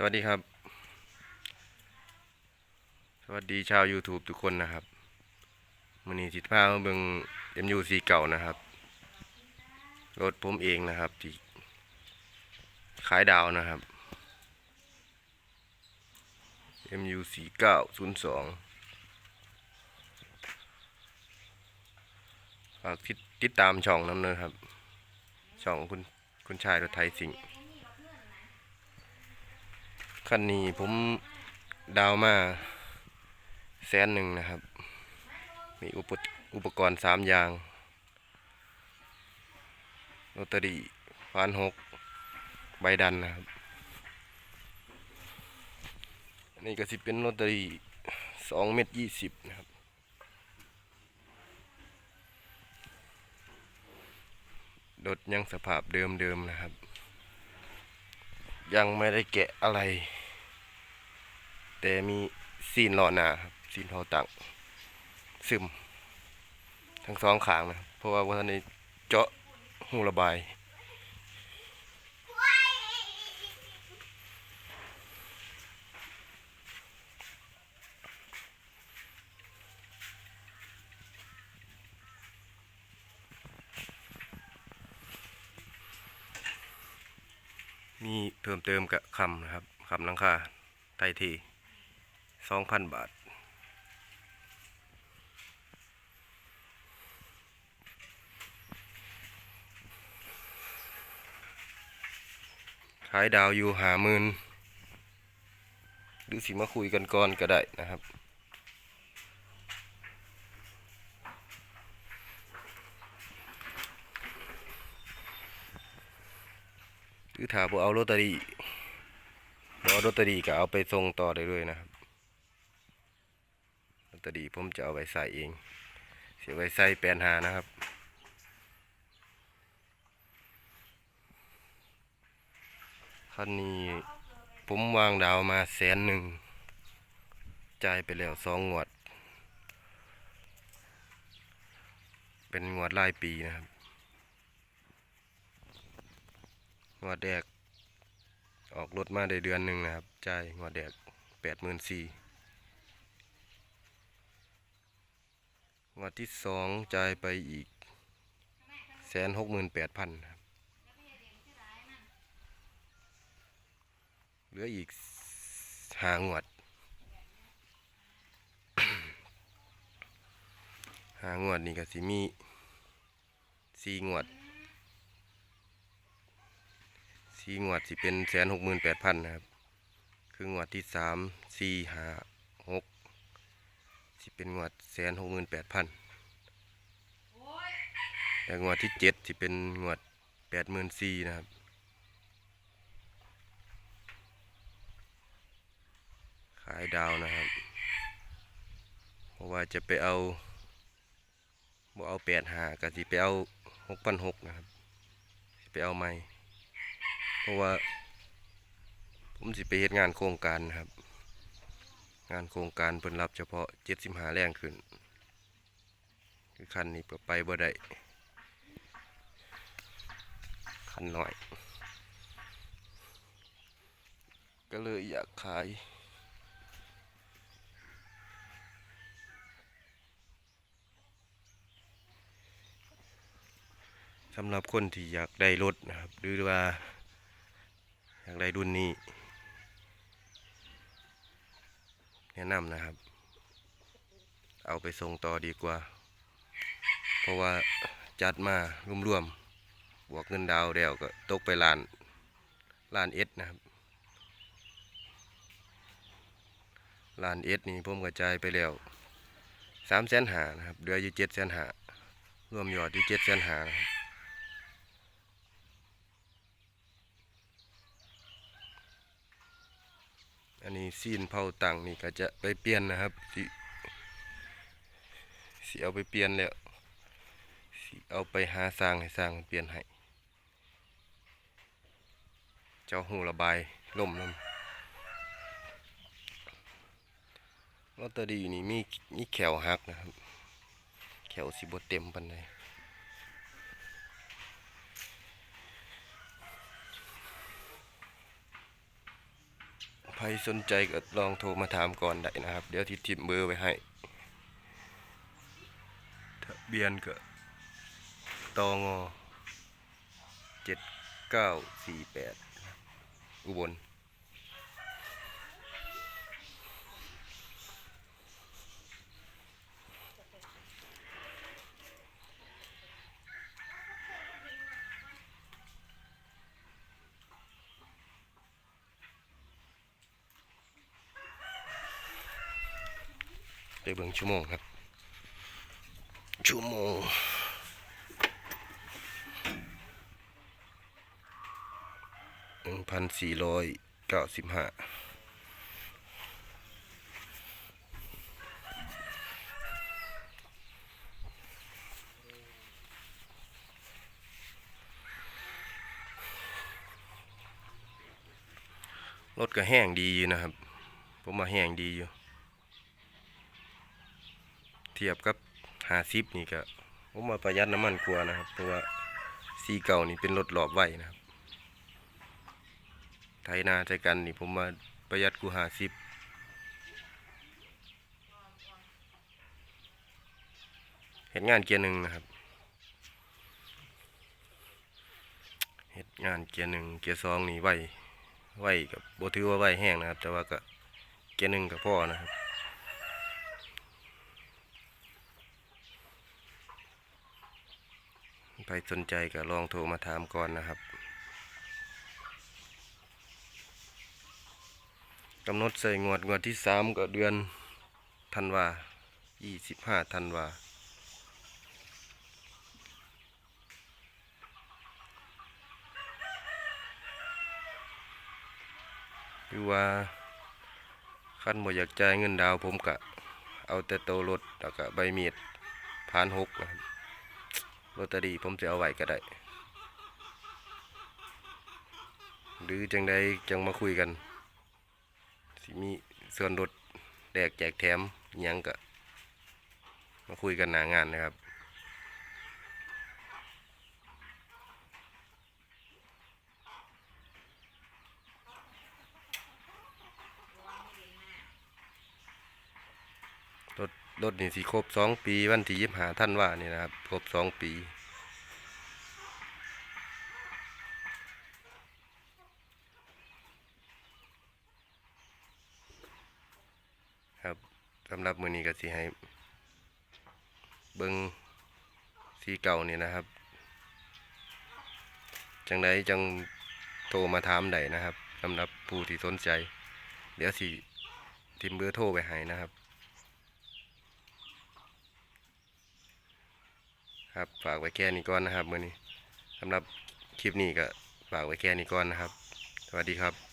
สวัสดีครับ สวัสดีชาว YouTube ทุกคนนะครับมือนี้สิทธามาเบิง MU4 เก่านะครับ รถผมเองนะครับที่ขายดาวนะครับ MU4902 ฝากติดตามช่องน้ำเนินครับ ช่องคุณคุณชายรถไทยสิงห์ คันนี้ผมดาวมาแสนหนึ่งนะครับ มีอุปอุปกรณ์สามอย่างโรตารี่ฟานหกใบดันนะครับอันนี้ก็สิเป็นโรตารี่สองเม็ดยี่สิบนะครับรถยังสภาพเดิมๆนะครับ ยังไม่ได้แกะอะไร แต่มีซีนหล่อหนาครับซีนทอตังซึม ทั้งสองขางนะเพราะว่าวันนี้เจาะหูระบาย มีเพิ่มเติมกับคำนะครับคำลังคาไทยทีสองพันบาท ขายดาวอยู่หามืนหรือสิมาคุยกันก่อนก็ได้นะครับ รือถ้าบ่เอาลอตเตอรี่บ่เอาลอตเตอรี่ก็เอาไปส่งต่อได้เลยนะครับลอตเตอรี่ผมจะเอาไว้ใส่เอง เสียไว้ใส่แปลนหานะครับคันนี้ผมวางดาวมาแสนหนึ่งจ่ายไปแล้วสองงวด เป็นงวดรายปีนะครับ งวดแดก ออกรถมาได้เดือนหนึ่งนะครับจ่ายงวดแดกแปดหมื่นสี่งวดที่สองจ่ายไปอีกแสนหกหมื่นแปดพันครับเหลืออีกหางวดหางวดนี่ก็สิมีสี่งวด สี่งวดสิเป็นแสนหกหมื่นแปดพันนะครับ คืองวดที่สามสี่ห้าหกสิเป็นงวดแสนหกหมื่นแปดพันแต่งวดที่เจ็ดสิเป็นงวดแปดหมื่นสี่นะครับขายดาวนะครับ เพราะว่าจะไปเอาบ่เอาแปดหาก็สิไปเอาหกพันหกนะครับ ไปเอาไม่ ราะว่า ผมสิไปเฮ็ดงานโครงการครับ งานโครงการเพิ่นรับเฉพาะเจ็ดสิบห้าแรงขึ้น คือคันนี้ปไปบ่ได้คันหน้อย ก็เลยอยากขายสำหรับคนที่อยากได้รถนะครับ หรือว่า อยากได้รุ่นนี้ แนะนำนะครับ เอาไปส่งต่อดีกว่า เพราะว่าจัดมารวมๆบวกเงินดาวแล้วก็ตกไปล้านล้านเอสนะครับล้านเอสนี่ผมกระจายไปแล้วสามแสนหานะครับเหลืออยู่เจ็ดแสนหารวมยอดที่เจ็ดแสนหานะครับ อันนี้ซีนเผาตังนี่ก็จะไปเปลี่ยนนะครับสิสิเอาไปเปลี่ยนแล้วสิเอาไปหาสร้างให้สร้างเปลี่ยนให้เจ้าหูระบายล่มน้ำลอตเตอรี่นี่มีมีแขวหักนะครับ แขวสิบดเต็มปันเลย รสนใจก็ลองโทรมาถามก่อนได้นะครับ เดี๋ยวทิทิมเบอร์ไว้ให้ทะเบียนก็ตองเจ็ดเก้าสี่แปดอุบล เบิ่งชั่วโมงครับ ชั่วโมงหนึ่งพันสี่ร้อยเก้าสิบห้ารถก็แห้งดีอยู่นะครับ ผมมาแห้งดีอยู่ เทียบกับหาซิปนี่ก็ผมมาประหยัดน้ำมันกว่านะครับ เพราะว่าซีเก่านี่เป็นรถหลอบไว้นะครับ ไทยนาใจกันนี่ผมมาประหยัดกูหาซิปเห็นงานเกียร์หนึ่งนะครับเห็นงานเกียร์หนึ่งเกียร์สองนี่ไว้ไว้กับโบถือว่าไว้แห้งนะครับ แต่ว่าก็เกียร์หนึ่งกับพ่อนะครับ ใครสนใจก็ลองโทรมาถามก่อนนะครับกำหนดใส่งวดงวดที่สามก็เดือนธันวายี่สิบห้าธันวาหรือว่าขั้นบ่อยากจ่ายเงินดาวผมกะ เอาแต่โตรถแล้วก็ใบมีดพานหกนะครับ ลอตเตอรี่ผมจะเอาไว้ก็ได้ หรือจังใดจังมาคุยกัน สิมีส่วนลดแดกแจกแถมยังก็มาคุยกันหนางานนะครับ รถนี่สิครบสองปีวันที่ยี่สิบหาท่านว่านี่นะครับ ครบสองปี ครับสำหรับมือนี้ก็สิให้ เบิงสีเก่านี่นะครับ จังไดจังโทรมาถามได้นะครับสำหรับผู้ที่สนใจ เดี๋ยวสิทิมเบอร์โทรไปให้นะครับ ครับ ฝากไว้แค่นี้ก่อนนะครับมื้อนี้สำหรับคลิปนี้ก็ฝากไว้แค่นี้ก่อนนะครับ สวัสดีครับ